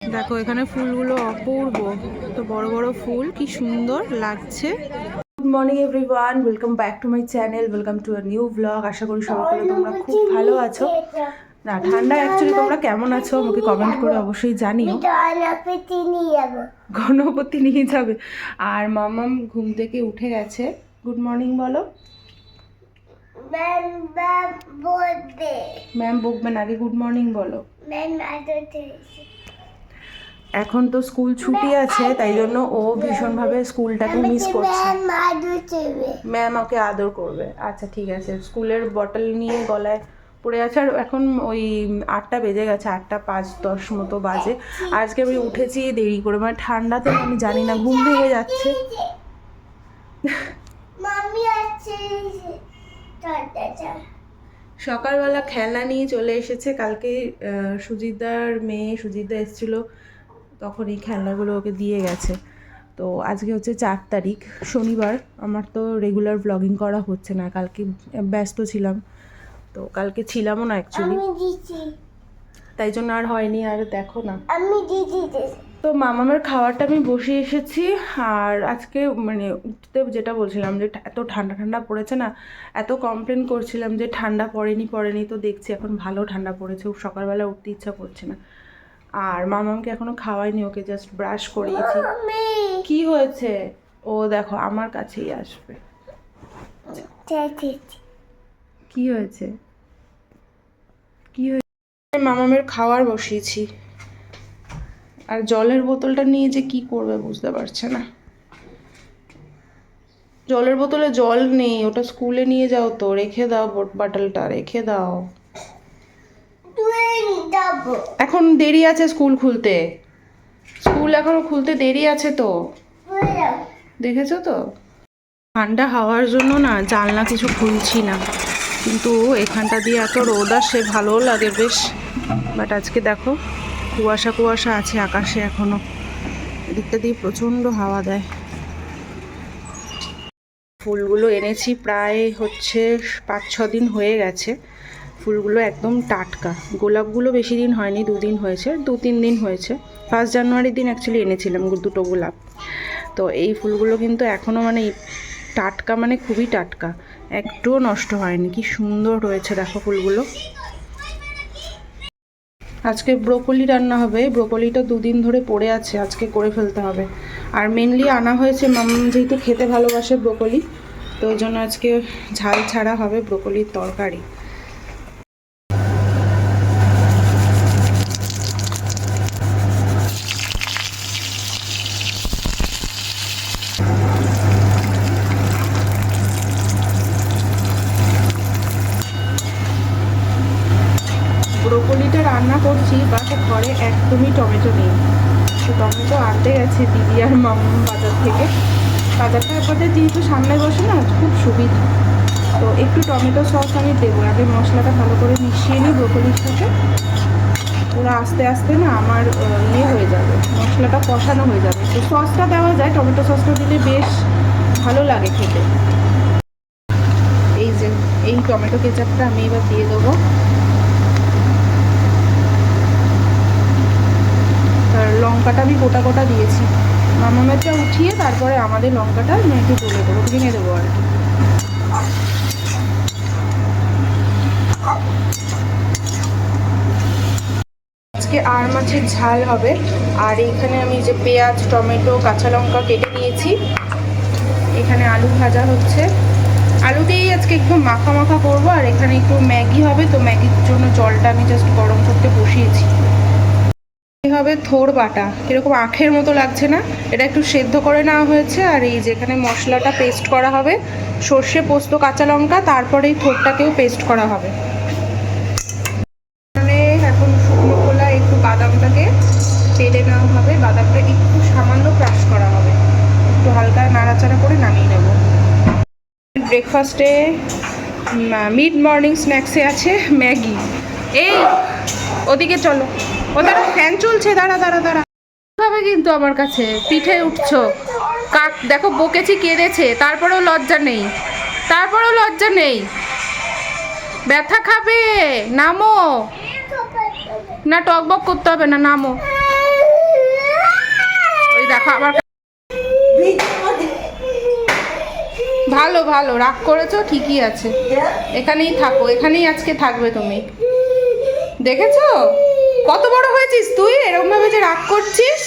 দেখো এখানে ফুলগুলো অপূর্ব। তো বড় বড় ফুল কি সুন্দর লাগছে। Good morning everyone welcome back to my channel welcome to a new blog আশা করি সবাই তোমরা খুব ভালো আছো। না ঠান্ডা অ্যাকচুয়ালি তোমরা কেমন আছো? আমাকে কমেন্ট করে অবশ্যই জানিও। গণপতি নিয়ে যাবে। আর মামাম ঘুম থেকে উঠে গেছে। গুড মর্নিং বলো। ম্যাম বকবেন আগে গুড মর্নিং বলো। এখন তো স্কুল ছুটি আছে তাই জন্য ও ভীষণভাবে স্কুলটাকে মিস করছে। ম্যাম ওকে আদর করবে। আচ্ছা ঠিক আছে। স্কুলের বটল নিয়ে গলায় পড়ে আছে আর এখন ওই আটটা বেজে গেছে আটটা পাঁচ দশ মতো বাজে। আজকে আমি উঠেছি দেরি করে মানে ঠান্ডাতে আমি জানি না ঘুম ভেঙে যাচ্ছে। মাম্মি আছে সকালবেলা খেলনা নিয়ে চলে এসেছে। কালকে সুজিতদার মেয়ে সুজিতদা এসেছিল তখন এই খেলনাগুলো ওকে দিয়ে গেছে। তো আজকে হচ্ছে চার তারিখ শনিবার। আমার তো রেগুলার ব্লগিং করা হচ্ছে না কালকে ব্যস্ত ছিলাম। তো কালকে ছিলামও না অ্যাকচুয়ালি তাই জন্য আর হয়নি আর দেখো না। আমি তো মামামের খাওয়ারটা আমি বসে এসেছি আর আজকে মানে উঠতে যেটা বলছিলাম যে এত ঠান্ডা ঠান্ডা পড়েছে না এত কমপ্লেন করছিলাম যে ঠান্ডা পড়েনি পড়েনি তো দেখছি এখন ভালো ঠান্ডা পড়েছে সকালবেলা উঠতে ইচ্ছা করছে না। আর মামামকে এখনও খাওয়াইনি ওকে জাস্ট ব্রাশ করিয়েছি। কি হয়েছে? ও দেখো আমার কাছেই আসবে। কি হয়েছে? কি হয়েছে মামামের খাওয়ার বসিয়েছি। আর জলের বোতলটা নিয়ে যে কি করবে বুঝতে পারছে না। জলের বোতলে জল নেই, ওটা স্কুলে নিয়ে যাও তো, রেখে দাও বাটলটা, রেখে দাও। এখন দেরি আছে স্কুল খুলতে। স্কুল এখনও খুলতে দেরি আছে তো। দেখেছ তো? ঠান্ডা হাওয়ার জন্য না জানলা কিছু খুলছি না। কিন্তু এখানটা দিয়ে এত রোদ আসে ভালোও লাগে বেশ। বাট আজকে দেখো কুয়াশা কুয়াশা আছে আকাশে এখনও। এদিকটা দিয়ে প্রচণ্ড হাওয়া দেয়। ফুলগুলো এনেছি প্রায় হচ্ছে পাঁচ ছ দিন হয়ে গেছে। ফুলগুলো একদম টাটকা। গোলাপগুলো বেশি দিন হয়নি, দুদিন হয়েছে দু তিন দিন হয়েছে। ফার্স্ট জানুয়ারির দিন অ্যাকচুয়ালি এনেছিলাম দুটো গোলাপ। তো এই ফুলগুলো কিন্তু এখনও মানে টাটকা মানে খুবই টাটকা। একটুও নষ্ট হয়নি। কি সুন্দর রয়েছে দেখো ফুলগুলো। আজকে ব্রোকলি রান্না হবে। ব্রোকলিটা দুদিন ধরে পড়ে আছে, আজকে করে ফেলতে হবে। আর মেনলি আনা হয়েছে, মাম যেহেতু খেতে ভালোবাসে ব্রোকলি, তো ওই জন্য আজকে ঝাল ছাড়া হবে ব্রোকলির তরকারি ব্রোকলিটা করছি বাট ঘরে একদমই টমেটো নেই। তো টমেটো আনতে গেছে দিদি আর মাম বাজার থেকে। বাজারটা একবারে যেহেতু সামনে বসে না, খুব সুবিধা। তো একটু টমেটো সস আমি দেবো। আগে মশলাটা ভালো করে মিশিয়ে নিই ব্রোকলির সাথে। ওরা আস্তে আস্তে না আমার ইয়ে হয়ে যাবে, মশলাটা কষানো হয়ে যাবে। তো সসটা দেওয়া যায়, টমেটো সসটা দিলে বেশ ভালো লাগে খেতে। এই যে, এই টমেটো কেচাপটা আমি এবার দিয়ে দেবো আর লঙ্কাটা আমি গোটা গোটা দিয়েছি। মামামেরটা উঠিয়ে তারপরে আমাদের লঙ্কাটা একটু তুলে দেবো, ভেঙে দেবো আর কি। আজকে আর মাছের ঝাল হবে। আর এইখানে আমি যে পেঁয়াজ, টমেটো, কাঁচা লঙ্কা কেটে নিয়েছি। এখানে আলু ভাজা হচ্ছে। আলু দিয়েই আজকে একটু মাখা মাখা করব, আর এখানে একটু ম্যাগি হবে, তো ম্যাগির জন্য জলটা আমি জাস্ট গরম করতে বসিয়েছি। হবে থোড় বাটা। এরকম আখের মতো লাগছে না। এটা একটু সেদ্ধ করে নেওয়া হয়েছে আর এই যেখানে মশলাটা পেস্ট করা হবে, সর্ষে, পোস্ত, কাঁচা লঙ্কা, তারপরে এই থোড়টাকেও পেস্ট করা হবে। এখন শুকনো খোলা একটু বাদামটাকে তেলে নেওয়া হবে। বাদামটা একটু সামান্য ক্রাশ করা হবে। একটু হালকা নাড়াচাড়া করে নামিয়ে নেব। ব্রেকফাস্টে মিড মর্নিং স্ন্যাক্সে আছে ম্যাগি। এই, ওদিকে চলো। ও দাঁড়া, ফ্যান চলছে, দাঁড়া দাঁড়া দাঁড়া। হবে কিন্তু আমার কাছে? পিঠে উঠছো। কাক, দেখো, বকেছি কেঁদেছে, তারপরেও লজ্জা নেই। তারপরেও লজ্জা নেই। ব্যথা খাবে, নামো। না টক বক করতে হবে না, নামো। ওই দেখো আবার ভালো ভালো, রাগ করেছ, ঠিকই আছে। এখানেই থাকো, এখানেই আজকে থাকবে তুমি। দেখেছ? কত বড় হয়েছিস তুই? এরকম ভাবে যে রাগ করছিস?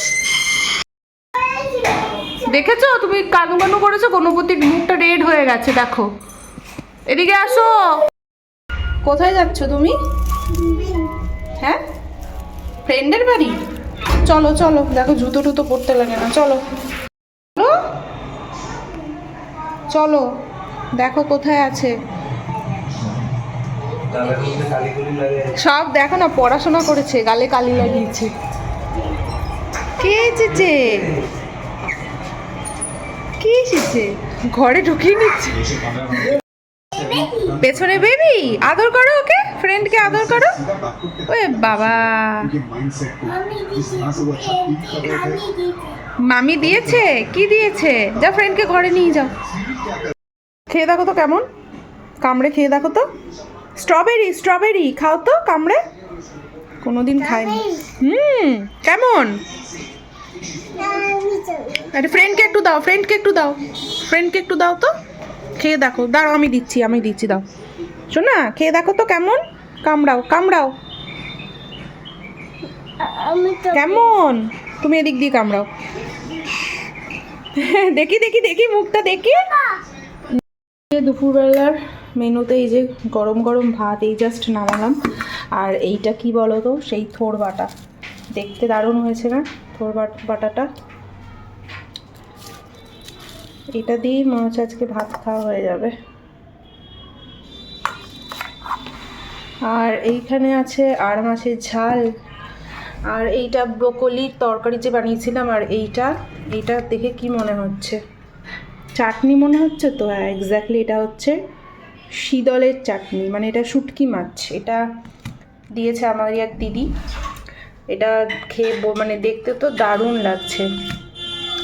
দেখেছ? তুমি কানু কানু করেছ, গণপতির মুখটা রেড হয়ে গেছে, দেখো। এদিকে আসো। কোথায় যাচ্ছ তুমি? হ্যাঁ? ফ্রেন্ডের বাড়ি? চলো চলো। দেখো, জুতো টুতো পরতে লাগে না। চলো। চলো। চলো। দেখো কোথায় আছে। সব দেখো না, পড়াশোনা করেছে, গালে কালি লাগিয়েছে। কে এসেছে? কে এসেছে? ঘরে ঢুকিয়ে নিচ্ছে। পেছনে বেবি আদর করো ওকে ফ্রেন্ডকে আদর করো। ওয়ে বাবা। মামি দিয়েছে? কি দিয়েছে? যা ফ্রেন্ডকে ঘরে নিয়ে যাও। খেয়ে দেখো তো কেমন? কামড়ে খেয়ে দেখো তো। স্ট্রবেরি স্ট্রবেরি খাও তো কামড়ে। কোনোদিন খাইনি। হুম, কেমন? আরে ফ্রেন্ডকে একটু দাও ফ্রেন্ডকে একটু দাও। ফ্রেন্ডকে একটু দাও তো। খেয়ে দেখো। দাঁড়াও, আমি দিচ্ছি আমি দিচ্ছি, দাও। শোনা, খেয়ে দেখো তো কেমন? কামড়াও কামড়াও। কেমন? তুমি এদিক দিয়ে কামড়াও। দেখি দেখি দেখি মুখটা, দেখি। দুপুরবেলার মেনুতে এই যে গরম গরম ভাত, এই জাস্ট নামালাম। আর এইটা কি বলো তো সেই থোর বাটা। দেখতে দারুণ হয়েছে না? থোর বাটাটা? এটা দিয়েই মনে হচ্ছে আজকে ভাত খাওয়া হয়ে যাবে। আর এইখানে আছে আর মাছের ঝাল। আর এইটা ব্রোকলির তরকারি যে বানিয়েছিলাম, আর এইটা এইটা দেখে কি মনে হচ্ছে? চাটনি মনে হচ্ছে তো? হ্যাঁ এক্স্যাক্টলি এটা হচ্ছে। শীতলের চাটনি মানে এটা শুটকি মাছ, এটা দিয়েছে আমার এক দিদি। এটা খেয়ে মানে দেখতে তো দারুণ লাগছে।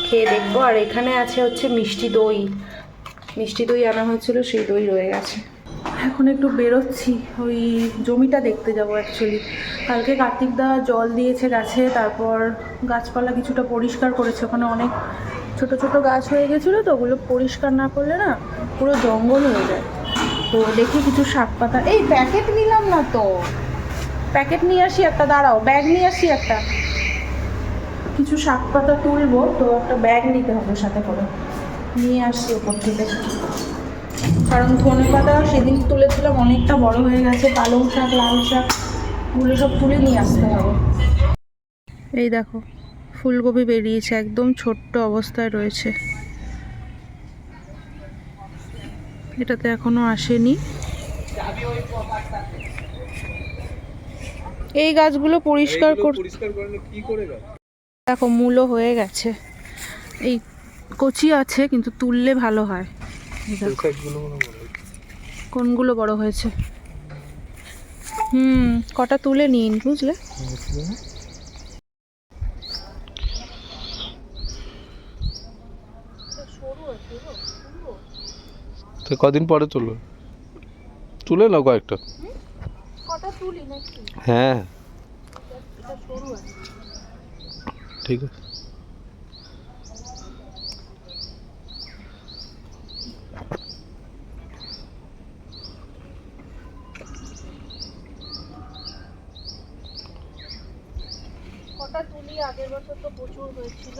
খেয়ে দেখব, আর এখানে আছে হচ্ছে মিষ্টি দই। মিষ্টি দই আনা হয়েছিল, সেই দই রয়ে গেছে। এখন একটু বেরোচ্ছি, ওই জমিটা দেখতে যাব অ্যাকচুয়ালি কালকে কার্তিক দা জল দিয়েছে গাছে, তারপর গাছপালা কিছুটা পরিষ্কার করেছে। ওখানে অনেক ছোট ছোট গাছ হয়ে গেছিল তো, ওগুলো পরিষ্কার না করলে না পুরো জঙ্গল হয়ে যায়। তো দেখি কিছু শাক পাতা। এই প্যাকেট নিলাম না তো। প্যাকেট নিয়ে আসি একটা, দাঁড়াও ব্যাগ নিয়ে আসি একটা। কিছু শাক পাতা তুলবো, তো একটা ব্যাগ নিতে হবে সাথে করে। নিয়ে আসছি ওপর থেকে। কারণ ধনে পাতা সেদিন তুলেছিলাম অনেকটা বড় হয়ে গেছে পালং শাক, লাল শাক ওগুলো সব তুলে নিয়ে আসতে হবে। এই দেখো, ফুলকপি বেরিয়েছে, একদম ছোট্ট অবস্থায় রয়েছে। এটাতে এখনও আসেনি। এই গাছগুলো পরিষ্কার কর দেখো মূলও হয়ে গেছে। এই কচি আছে কিন্তু তুললে ভালো হয়। কোনগুলো বড় হয়েছে? হুম কটা তুলে নিন বুঝলে? তো কদিন পরে তুলো। তুলে নাও কয়েকটা। হ্যাঁ। ঠিক আছে। কটা তুলি আগের বছর তো প্রচুর হয়েছিল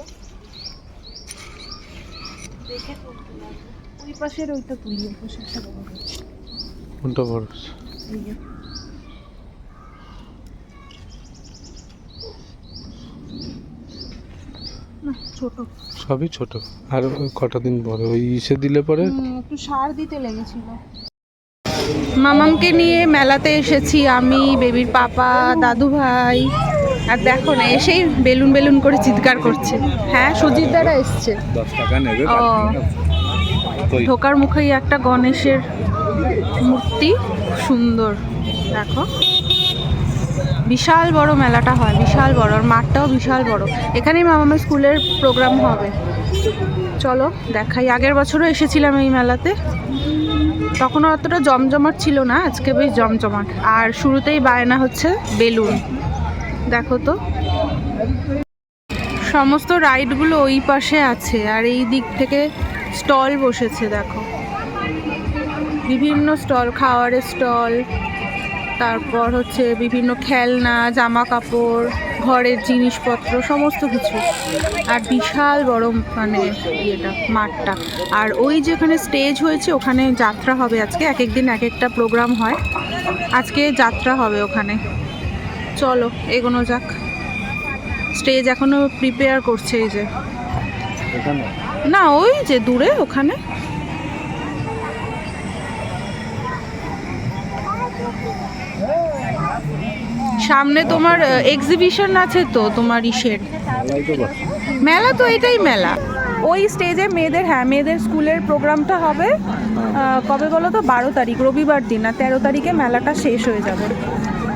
দেখে তুলতে লাগবে ওই পাশের ওইটা তুলি ওই পাশে একটা বড় কোনটা বড় ছোট। সবই ছোট। আর কটা দিন পরে? ওই ইসে দিলে পরে? একটু সার দিতে লেগেছিল। মামামকে নিয়ে মেলাতে এসেছি আমি বেবির পাপা দাদু ভাই। আর দেখো না এসেই বেলুন বেলুন করে চিৎকার করছে। হ্যাঁ সুজিত দাদা এসছে। দশ টাকা নেবে ও। ঢোকার মুখেই একটা গণেশের মূর্তি। সুন্দর, দেখো। বিশাল বড় মেলাটা হয়, বিশাল বড়, আর মাঠটাও বিশাল বড়। এখানেই মামামের স্কুলের প্রোগ্রাম হবে। চলো, দেখাই। আগের বছরও এসেছিলাম এই মেলাতে। তখন অতটা জমজমাট ছিল না, আজকে বেশ জমজমাট। আর শুরুতেই বায়না হচ্ছে বেলুন। দেখো তো। সমস্ত রাইডগুলো ওই পাশে আছে, আর এই দিক থেকে স্টল বসেছে, দেখো। বিভিন্ন স্টল, খাওয়ারের স্টল, তারপর হচ্ছে বিভিন্ন খেলনা জামা কাপড় ঘরের জিনিসপত্র, সমস্ত কিছু। আর বিশাল বড় মানে ইয়েটা, মাঠটা। আর ওই যেখানে স্টেজ হয়েছে, ওখানে যাত্রা হবে আজকে। এক এক দিন, এক একটা প্রোগ্রাম হয়। আজকে যাত্রা হবে ওখানে। চলো, এগোনো যাক। স্টেজ এখনও প্রিপেয়ার করছে এই যে। না, ওই যে দূরে, ওখানে। সামনে তোমার এক্সিবিশন আছে তো, তোমার ইসের। মেলা তো এটাই মেলা। ওই স্টেজে মেয়েদের হ্যাঁ মেয়েদের স্কুলের প্রোগ্রামটা হবে কবে বলো তো? বারো তারিখ, রবিবার দিন, আর তেরো তারিখে মেলাটা শেষ হয়ে যাবে।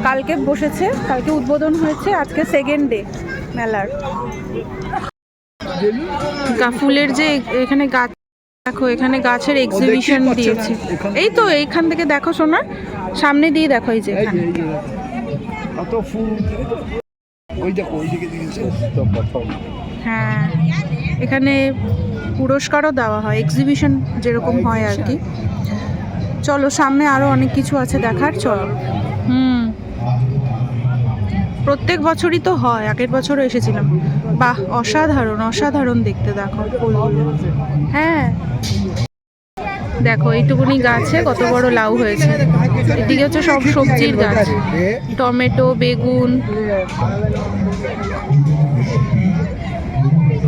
কালকে বসেছে, কালকে উদ্বোধন হয়েছে, আজকে সেকেন্ড ডে মেলার। ফুলের যে এখানে গাছ দেখো এখানে গাছের এক্সিবিশন দিয়েছে। এই তো এইখান থেকে দেখো সোনা সামনে দিয়ে দেখো এই যে এখানে। কত ফুল। ওই দেখো ওই দিকে হ্যাঁ এখানে পুরস্কারও দেওয়া হয় এক্সিবিশন যেরকম হয় আর কি। চলো সামনে আরও অনেক কিছু আছে দেখার চলো। হুম। প্রত্যেক বছরই তো হয় আগের বছরও এসেছিলাম। বাহ অসাধারণ অসাধারণ দেখতে দেখো। হ্যাঁ। দেখো এইটুকুনি গাছে কত বড় লাউ হয়েছে। এদিকে হচ্ছে সব সবজির গাছ। টমেটো বেগুন।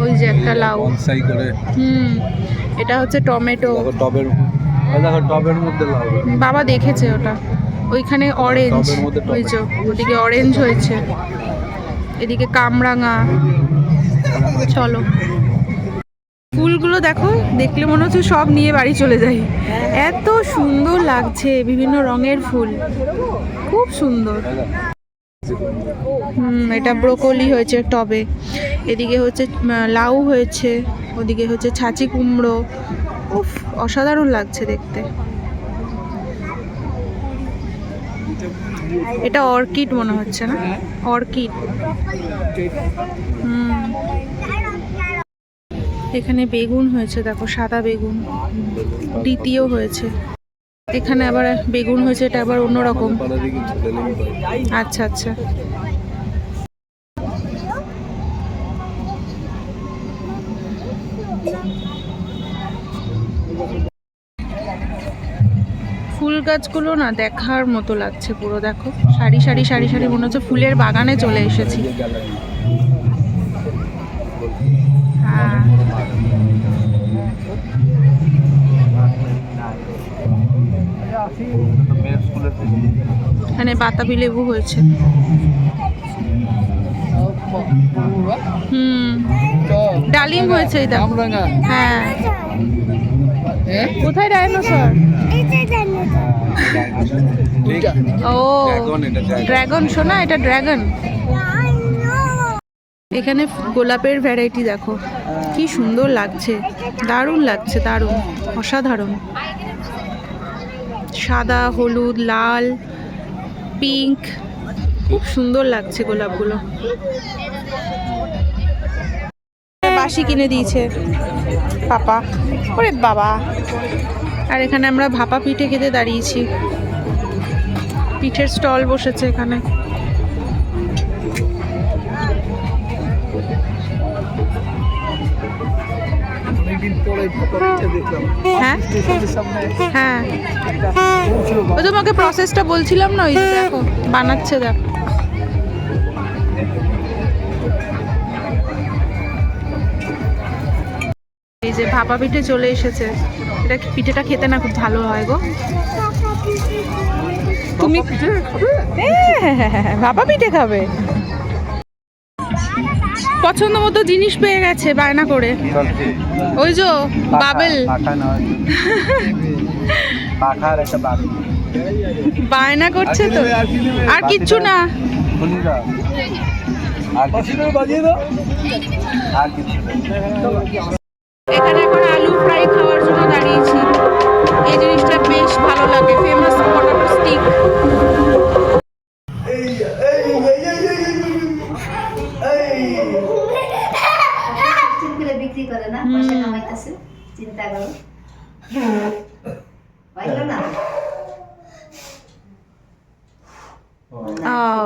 ওই যে একটা লাউ। হুম এটা হচ্ছে টমেটো। টবের লাউ। বাবা দেখেছে ওটা। ওইখানে অরেঞ্জ। ওই যে ওদিকে অরেঞ্জ হয়েছে। এদিকে কামরাঙা। চলো। ফুলগুলো দেখো দেখলে মনে হচ্ছে সব নিয়ে বাড়ি চলে যাই। এত সুন্দর লাগছে বিভিন্ন রঙের ফুল। খুব সুন্দর। হুম এটা ব্রোকলি হয়েছে টবে। এদিকে হচ্ছে লাউ হয়েছে ওদিকে হচ্ছে ছাঁচি কুমড়ো। উফ অসাধারণ লাগছে দেখতে। এটা অর্কিড মনে হচ্ছে না? অর্কিড। এখানে বেগুন হয়েছে, দেখো, সাদা বেগুন। দ্বিতীয় হয়েছে। এখানে আবার বেগুন হয়েছে, এটা আবার অন্যরকম। আচ্ছা আচ্ছা। গাছগুলো না দেখার মতো লাগছে পুরো দেখো। সারি সারি সারি সারি মনে হচ্ছে ফুলের বাগানে চলে এসেছি। হ্যাঁ। এখানে বাতাবি লেবু হয়েছে। হুম। ডালিম হয়েছে হ্যাঁ। কোথায় ডাইনোসর ও ড্রাগন শোনা এটা ড্রাগন এখানে গোলাপের ভ্যারাইটি দেখো। কি সুন্দর লাগছে। দারুণ লাগছে, দারুণ। অসাধারণ। সাদা, হলুদ, লাল পিঙ্ক খুব সুন্দর লাগছে গোলাপগুলো। বাসি কিনে দিয়েছে। পাপা। ওরে বাবা। আর এখানে আমরা ভাপা পিঠে খেতে দাঁড়িয়েছি। পিঠের স্টল বসেছে এখানে। হ্যাঁ। হ্যাঁ? ওই তোমাকে প্রসেসটা বলছিলাম না ওই দেখো বানাচ্ছে দেখো। এই যে ভাপা পিঠে চলে এসেছে। এটা পিঠেটা খেতে না খুব ভালো হয় গো? তুমি ভাপা পিঠে? খাবে। পছন্দ মতো জিনিস পেয়ে গেছে বায়না করে। ওই যে বাবেল। বায়না করছে তো। আর কিচ্ছু না। না আর কিছু বাজিয়ে দাও। আর কিছু এখানে এখন আলু ফ্রাই খাওয়ার জন্য দাঁড়িয়েছি। এই জিনিসটা বেশ ভালো লাগে ফেমাস পটাটো স্টিক বিক্রি চিন্তা করো। না? Oh.